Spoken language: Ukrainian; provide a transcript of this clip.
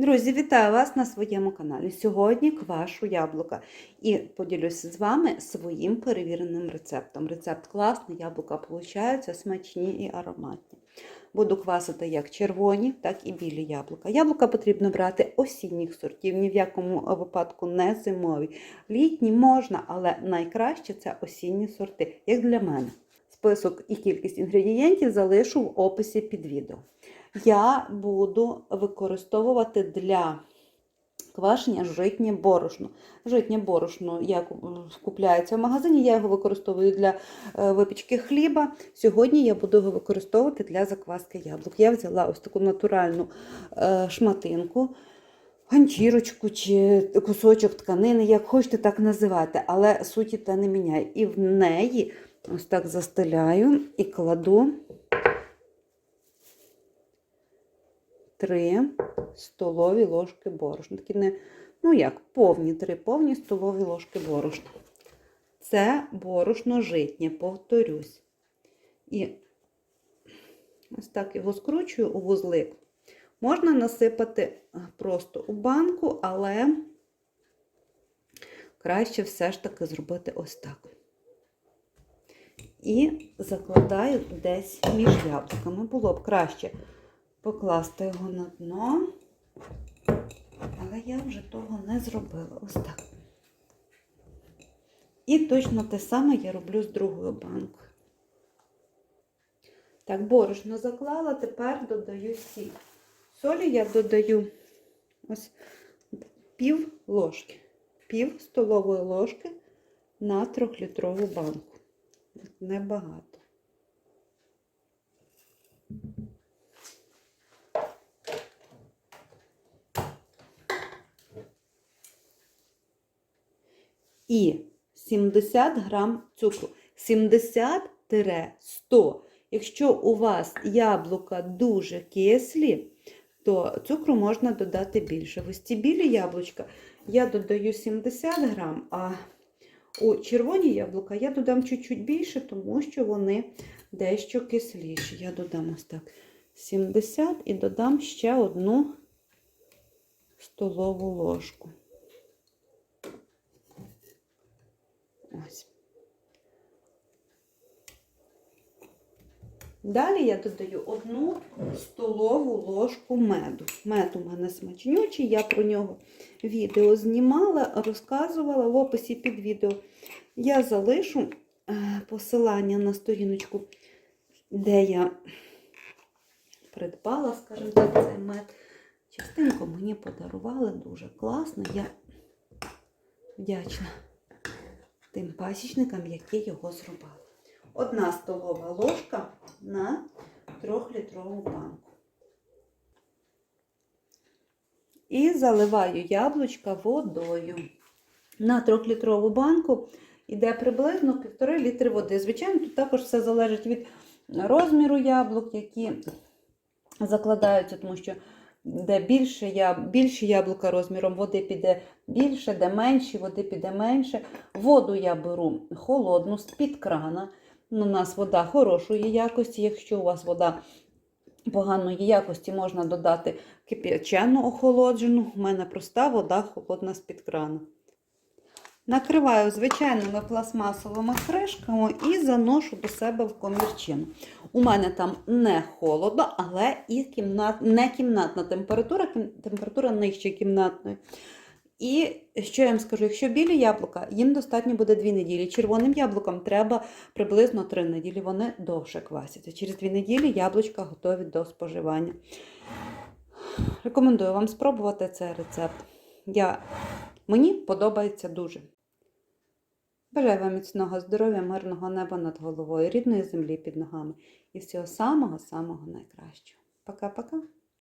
Друзі, вітаю вас на своєму каналі. Сьогодні квашу яблука. І поділюся з вами своїм перевіреним рецептом. Рецепт класний, яблука получаються смачні і ароматні. Буду квасити як червоні, так і білі яблука. Яблука потрібно брати осінніх сортів, ні в якому випадку не зимові. Літні можна, але найкраще це осінні сорти, як для мене. Список і кількість інгредієнтів залишу в описі під відео я буду використовувати для квашення житнє борошно. Житнє борошно як купляється в магазині, я його використовую для е, випічки хліба. Сьогодні я буду його використовувати для закваски яблук. Я взяла ось таку натуральну е, шматинку. Ганчірочку чи кусочок тканини, як хочете, так називати, але суті та не міняє. І в неї ось так застеляю і кладу 3 столові ложки борошна. Такі не, ну як, повні 3 повні столові ложки борошна. Це борошно житнє, повторюсь. І ось так його скручую у вузлик. Можна насипати просто у банку, але краще все ж таки зробити ось так. І закладаю десь між яблуками. Було б краще покласти його на дно, але я вже того не зробила. Ось так. І точно те саме я роблю з другою банкою. Так, борошно заклала, тепер додаю сіль. Солі я додаю ось пів ложки, пів столової ложки на трьохлітрову банку. Небагато. І 70 грам цукру. 70-100. Якщо у вас яблука дуже кислі, то цукру можна додати більше. Ось ці білі яблучка я додаю 70 грам, а у червоні яблука я додам чуть-чуть більше, тому що вони дещо кисліші. Я додам ось так 70 і додам ще одну столову ложку. Ось. Далі я додаю одну столову ложку меду. Мед у мене смачнючий, я про нього відео знімала, розказувала в описі під відео. Я залишу е, посилання на сторіночку, де я придбала, скажімо так, цей мед. Частинку мені подарували дуже класно. Я вдячна тим пасічникам, які його зробили. Одна столова ложка на 3-літрову банку. І заливаю яблучка водою. На 3-літрову банку йде приблизно 1,5 літри води. Звичайно, тут також все залежить від розміру яблук, які закладаються, тому що де більше я, більші яблука розміром, води піде більше, де менші, води піде менше. Воду я беру холодну, з-під крана. У нас вода хорошої якості. Якщо у вас вода поганої якості, можна додати кип'ячену охолоджену. У мене проста вода холодна з-під крана. Накриваю звичайними пластмасовими кришками і заношу до себе в комірчину. У мене там не холодно, але і кімнат, не кімнатна температура, температура нижче кімнатної. І що я вам скажу, якщо білі яблука, їм достатньо буде 2 неділі. Червоним яблукам треба приблизно 3 неділі, вони довше квасяться. Через 2 неділі яблучка готові до споживання. Рекомендую вам спробувати цей рецепт. Я... Мені подобається дуже. Бажаю вам міцного здоров'я, мирного неба над головою, рідної землі під ногами і всього самого-самого найкращого. Пока-пока!